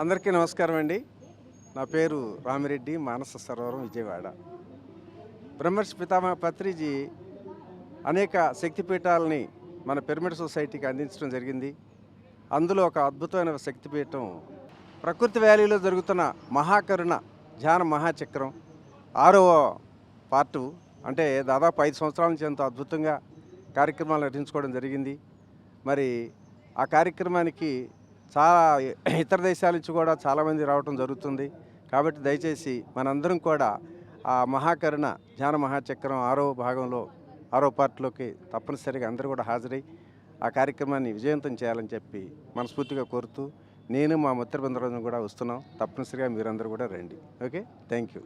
అందరికీ నమస్కారం అండి. నా పేరు రామిరెడ్డి మానస సరోవరం విజయవాడ. బ్రహ్మర్షి పితామహ పత్రిజీ అనేక శక్తిపీఠాలని మన పిరమిడ్ సొసైటీకి అందించడం జరిగింది. అందులో ఒక అద్భుతమైన శక్తిపీఠం ప్రకృతి వ్యాలీలో జరుగుతున్న మహాకరుణ ధ్యాన మహాచక్రం ఆరవ పార్టు అంటే దాదాపు ఐదు సంవత్సరాల నుంచి ఎంతో అద్భుతంగా కార్యక్రమాలు నిర్వహించుకోవడం జరిగింది. మరి ఆ కార్యక్రమానికి చాలా ఇతర దేశాల నుంచి కూడా చాలామంది రావటం జరుగుతుంది. కాబట్టి దయచేసి మనందరం కూడా ఆ మహాకరుణ ధ్యాన మహాచక్రం ఆరో భాగంలో ఆరో పార్ట్లోకి తప్పనిసరిగా అందరూ కూడా హాజరై ఆ కార్యక్రమాన్ని విజయవంతం చేయాలని చెప్పి మనస్ఫూర్తిగా కోరుతూ నేను మా మిత్ర బృందరం కూడా వస్తున్నాం. తప్పనిసరిగా మీరందరూ కూడా రండి. ఓకే? Thank you